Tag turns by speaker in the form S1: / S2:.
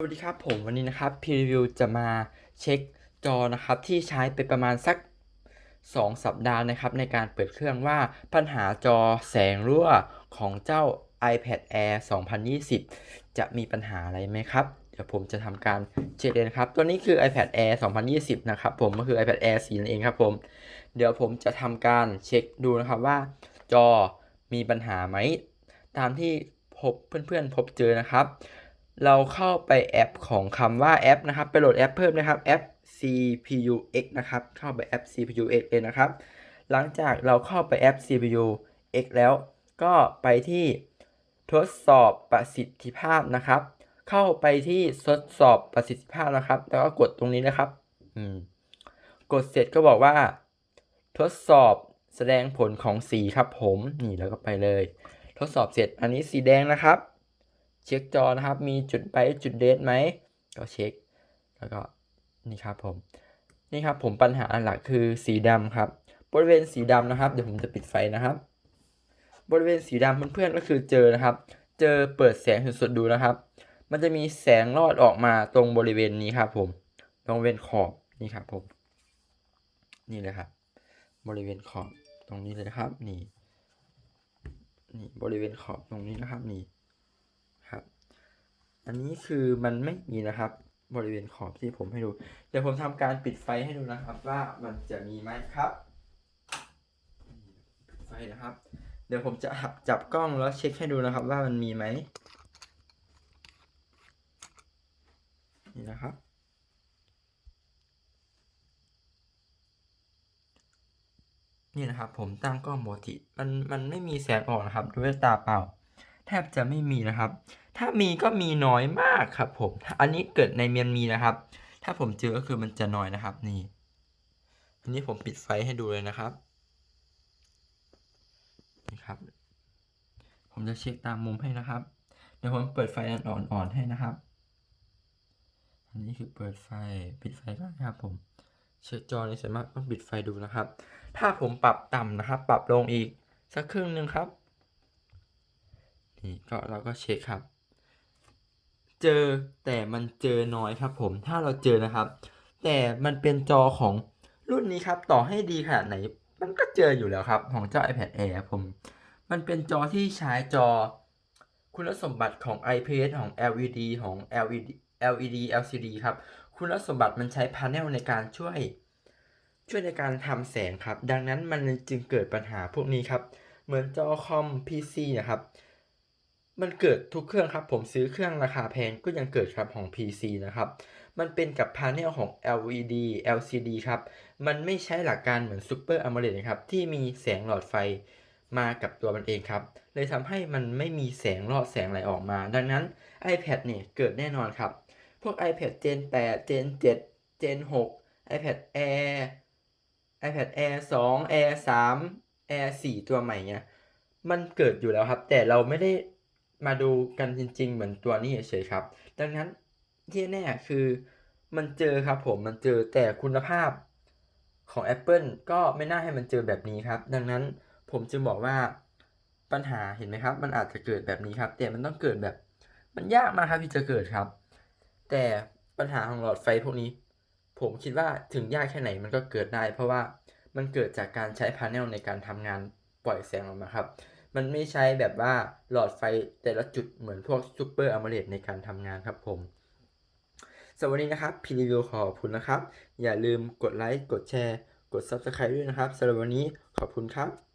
S1: สวัสดีครับผมวันนี้นะครับพรีวิวจะมาเช็คจอนะครับที่ใช้ไปประมาณสัก 2 สัปดาห์นะครับ ในการเปิดเครื่องว่าปัญหาจอแสงรั่วของเจ้า iPad Air 2020 จะมีปัญหาอะไรไหมครับ เดี๋ยวผมจะทำการเช็คเลยนะครับตัวนี้คือ iPad Air 2020 นะครับผมก็คือ iPad Air 4นั่นเองครับผมเดี๋ยวผมจะทำการเช็คดูนะครับว่า จอมีปัญหาไหมตามที่พบเพื่อนๆ พบเจอนะครับ เราเข้าไปแอปของคำว่าแอปนะครับ ไปโหลดแอปเพิ่มนะครับแอป CPUX นะครับ เข้าไปแอป CPUX เลยนะครับ หลังจากเราเข้าไปแอป CPUX แล้วก็ไปที่ทดสอบประสิทธิภาพนะครับ เข้าไปที่ทดสอบประสิทธิภาพนะครับ แล้วก็กดตรงนี้นะครับ อืม กดเสร็จก็บอกว่า ทดสอบแสดงผลของสีครับผม นี่แล้วก็ไปเลย ทดสอบเสร็จอันนี้สีแดงนะครับ เช็คจอนะครับ มีจุดไปจุดเดทไหมก็เช็ค แล้วก็นี่ครับผมนี่ครับผมปัญหาหลักคือสีดำครับ บริเวณสีดำนะครับ เดี๋ยวผมจะปิดไฟนะครับ บริเวณสีดำเพื่อนๆก็คือเจอนะครับ เจอเปิดแสงสุดๆดูนะครับ มันจะมีแสงรอดออกมาตรงบริเวณนี้ครับผมตรงเวณขอบนี่ครับผม นี่เลยครับ บริเวณขอบตรงนี้เลยนะครับ นี่นี่บริเวณขอบตรงนี้นะครับนี่ อันนี้คือมันไม่มีนะครับ บริเวณขอบที่ผมให้ดู เดี๋ยวผมทำการปิดไฟให้ดูนะครับ ว่ามันจะมีไหมครับปิดไฟนะครับ เดี๋ยวผมจะหับจับกล้องแล้วเช็คให้ดูนะครับ ว่ามันมีไหมนี่นะครับนี่นะครับผมตั้งกล้องปกติมันมันไม่มีแสงออกนะครับด้วยตาเปล่า แทบจะไม่มีนะครับ ถ้ามีก็มีน้อยมากครับผม อันนี้เกิดในเมียนมีนะครับ ถ้าผมเจอก็คือมันจะน้อยนะครับ นี่ อันนี้ผมปิดไฟให้ดูเลยนะครับ นี่ครับ ผมจะเช็คตามมุมให้นะครับ เดี๋ยวผมเปิดไฟอ่อนๆให้นะครับ อันนี้คือเปิดไฟ ปิดไฟก่อนนะครับผมเช็คจอนี้สามารถต้องปิดไฟดูนะครับ ถ้าผมปรับต่ำนะครับ ปรับลงอีกสักครึ่งหนึ่งครับ นี่ก็เราก็เช็คครับ เจอแต่มันเจอน้อยครับ ผมถ้าเราเจอนะครับ แต่มันเป็นจอของรุ่นนี้ครับ ต่อให้ดีขนาดไหน มันก็เจออยู่แล้วครับ ของเจ้า iPad Air ผม มันเป็นจอที่ใช้จอ คุณสมบัติของ IPS ของ LED ของ LED LED LCD ครับ คุณสมบัติมันใช้พาเนลในการช่วย ช่วยในการทำแสงครับ ดังนั้นมันจึงเกิดปัญหาพวกนี้ครับ เหมือนจอคอม PC นะครับ มันเกิดทุกเครื่องครับ ผมซื้อเครื่องราคาแพงก็ยังเกิดครับของ PC นะครับ มันเป็นกับพาเนลของ LED LCD ครับ มันไม่ใช้หลักการเหมือน Super AMOLED นะครับที่มีแสงหลอดไฟมากับตัวมันเองครับ เลยทำให้มันไม่มีแสงรอดแสงไหลออกมา ดังนั้น iPad เนี่ยเกิดแน่นอนครับ พวก iPad Gen 8 Gen 7 Gen 6 iPad Air iPad Air 2 Air 3 Air 4 ตัวใหม่เนี่ยมันเกิดอยู่แล้วครับ แต่เราไม่ได้ มาดูกันจริง ๆ เหมือนตัวนี้เฉยครับ ดังนั้นที่แน่คือมันเจอครับผมมันเจอแต่คุณภาพของ Apple ก็ไม่น่าให้มันเจอแบบนี้ครับ ดังนั้นผมจึงบอกว่าปัญหาเห็นไหมครับ มันอาจจะเกิดแบบนี้ครับ แต่มันต้องเกิดแบบ มันยากมากครับที่จะเกิดครับ แต่ปัญหาของหลอดไฟพวกนี้ ผมคิดว่าถึงยากแค่ไหนมันก็เกิดได้ เพราะว่ามันเกิดจากการใช้พาเนลในการทำงานปล่อยแสงออกมาครับ มันไม่ใช้แบบว่าหลอดไฟแต่ละจุดเหมือนพวกซูเปอร์อะมาเลตในการทำงานครับผมสวัสดีนะครับพีรีวิวขอบคุณนะครับ อย่าลืมกดไลค์ กดแชร์ กด Subscribe ด้วยนะครับสำหรับวันนี้ขอบคุณครับ